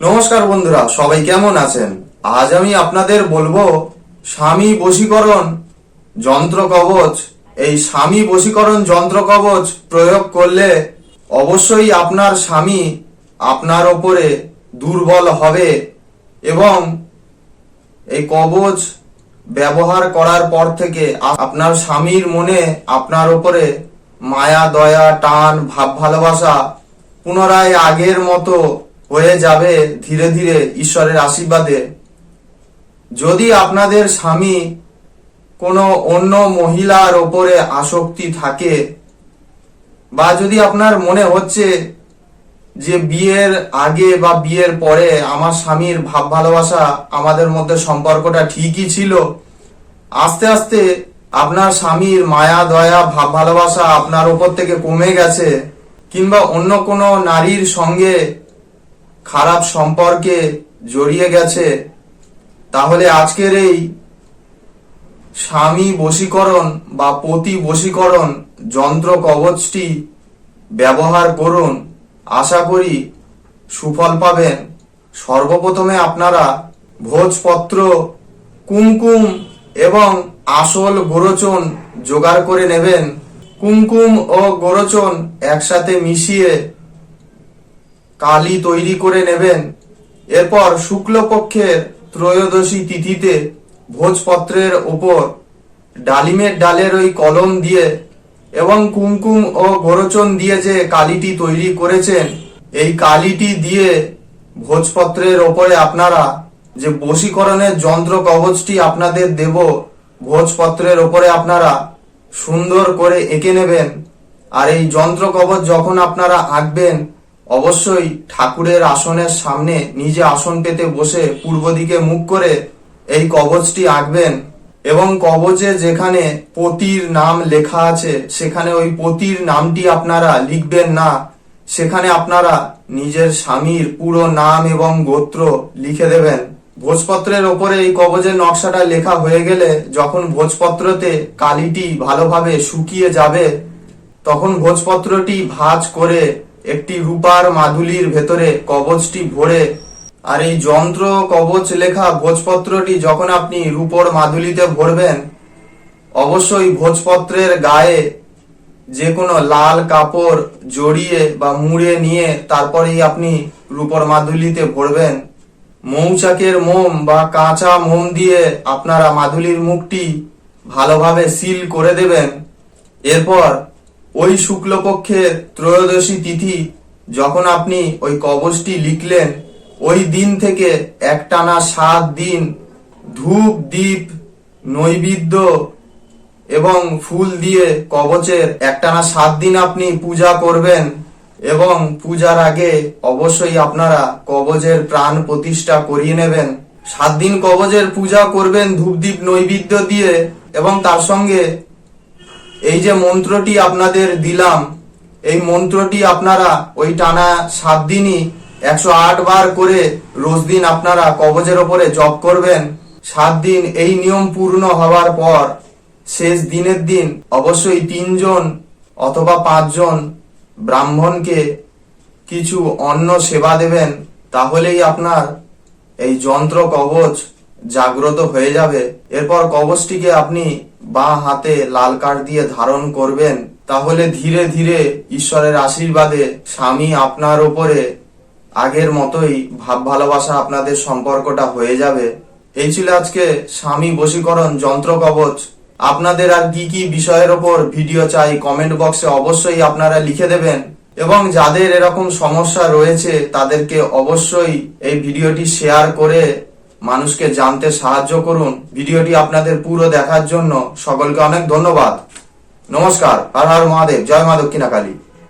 নমস্কার বন্ধুরা, সবাই কেমন আছেন? আজ আমি আপনাদের বলব স্বামী বশীকরণ যন্ত্র কবচ। এই স্বামী বশীকরণ যন্ত্র কবচ প্রয়োগ করলে অবশ্যই আপনার স্বামী আপনার ওপরে দুর্বল হবে এবং এই কবচ ব্যবহার করার পর থেকে আপনার স্বামীর মনে আপনার ওপরে মায়া, দয়া, টান, ভাব, ভালোবাসা পুনরায় আগের মতো হয়ে যাবে ধীরে ধীরে ঈশ্বরের আশীর্বাদে। যদি আপনাদের স্বামী কোনো অন্য মহিলার ওপরে আসক্তি থাকে, বা যদি আপনার মনে হচ্ছে যে বিয়ের আগে বা বিয়ের পরে আমার স্বামীর ভাব ভালোবাসা আমাদের মধ্যে সম্পর্কটা ঠিকই ছিল, আস্তে আস্তে আপনার স্বামীর মায়া, দয়া, ভাব ভালোবাসা আপনার উপর থেকে কমে গেছে, কিংবা অন্য কোনো নারীর সঙ্গে খারাপ সম্পর্কে জড়িয়ে গেছে, তাহলে আজকের এই স্বামী বশীকরণ বা পতি বশীকরণ যন্ত্র কবচটি ব্যবহার করুন। আশা করি সুফল পাবেন। সর্বপ্রথমে আপনারা ভোজপত্র, কুমকুম এবং আসল গোরচন জোগাড় করে নেবেন। কুমকুম ও গোরোচন একসাথে মিশিয়ে কালি তৈরি করে নেবেন। এরপর শুক্লপক্ষের ত্রয়োদশী তিথিতে ভোজপত্রের ওপর ডালিমের ডালের ওই কলম দিয়ে এবং কুমকুম ও গোরচন দিয়ে যে কালিটি তৈরি করেছেন, এই কালিটি দিয়ে ভোজপত্রের ওপরে আপনারা যে বশীকরণের যন্ত্র কবচটি আপনাদের দেব, ভোজপত্রের ওপরে আপনারা সুন্দর করে এঁকে নেবেন। আর এই যন্ত্র কবচ যখন আপনারা আঁকবেন অবশ্যই ঠাকুরের আসনের সামনে নিজে আসন পেতে বসে পূর্ব দিকে মুখ করে এই কবচটি আঁকবেন এবং কবচে যেখানে পতির নাম লেখা আছে, সেখানে ওই পতির নামটি আপনারা লিখবেন না। সেখানে আপনারা নিজের স্বামীর পুরো নাম এবং গোত্র লিখে দেবেন। ভোজপত্রের ওপরে এই কবজের নকশাটা লেখা হয়ে গেলে যখন ভোজপত্রতে কালিটি ভালোভাবে শুকিয়ে যাবে, তখন ভোজপত্রটি ভাঁজ করে একটি রূপার মাদুলির ভেতরে কবচটি ভরে, আর এই যন্ত্র কবচ লেখা ভোজপত্রটি যখন আপনি রূপর মাদুলিতে ভরবেন, অবশ্যই ভোজপত্রের গায়ে যে কোনো লাল কাপড় জড়িয়ে বা মুড়ে নিয়ে তারপরেই আপনি রূপর মাদুলিতে ভরবেন। মৌচাকের মোম বা কাঁচা মোম দিয়ে আপনারা মাদুলির মুখটি ভালোভাবে সিল করে দেবেন। এরপর ওই শুক্লপক্ষের ত্রয়োদশী তিথি যখন আপনি ওই কবচটি লিখলেন, ওই দিন থেকে একটানা সাত দিন ধূপ দ্বীপ নৈবেদ্য এবং ফুল দিয়ে কবচের একটানা সাত দিন আপনি পূজা করবেন এবং পূজার আগে অবশ্যই আপনারা কবচের প্রাণ প্রতিষ্ঠা করিয়ে নেবেন। সাত দিন কবচের পূজা করবেন ধূপদীপ নৈবেদ্য দিয়ে এবং তার সঙ্গে এই যে মন্ত্রটি আপনাদের দিলাম, এই মন্ত্রটি আপনারা ওই টানা সাত দিনই একশো আট বার করে রোজ দিন আপনারা কবজের ওপরে জপ করবেন। সাত দিন এই নিয়ম পূর্ণ হওয়ার পর শেষ দিনের দিন অবশ্যই তিনজন অথবা পাঁচজন ব্রাহ্মণকে কিছু অন্ন সেবা দেবেন, তাহলেই আপনার এই যন্ত্র কবচ জাগ্রত হয়ে যাবে। এরপর কবচটিকে আপনি বাঁ হাতে লাল কাঠ দিয়ে ধারণ করবেন, তাহলে ধীরে ধীরে ঈশ্বরের আশীর্বাদে স্বামী আপনার ওপরে আগের মতোই ভাব ভালোবাসা আপনাদের সম্পর্কটা হয়ে যাবে। এই ছিল আজকে স্বামী বশীকরণ যন্ত্র কবচ। আপনাদের আর কি কি বিষয়ের ওপর ভিডিও চাই কমেন্ট বক্সে অবশ্যই আপনারা লিখে দেবেন। এবং যাদের এরকম সমস্যা রয়েছে, তাদেরকে অবশ্যই এই ভিডিওটি শেয়ার করে মানুষকে জানতে সাহায্য করুন। ভিডিওটি আপনাদের পুরো দেখার জন্য সকলকে অনেক ধন্যবাদ। নমস্কার। আর হর মহাদেব। জয় মা দক্ষিণা কালী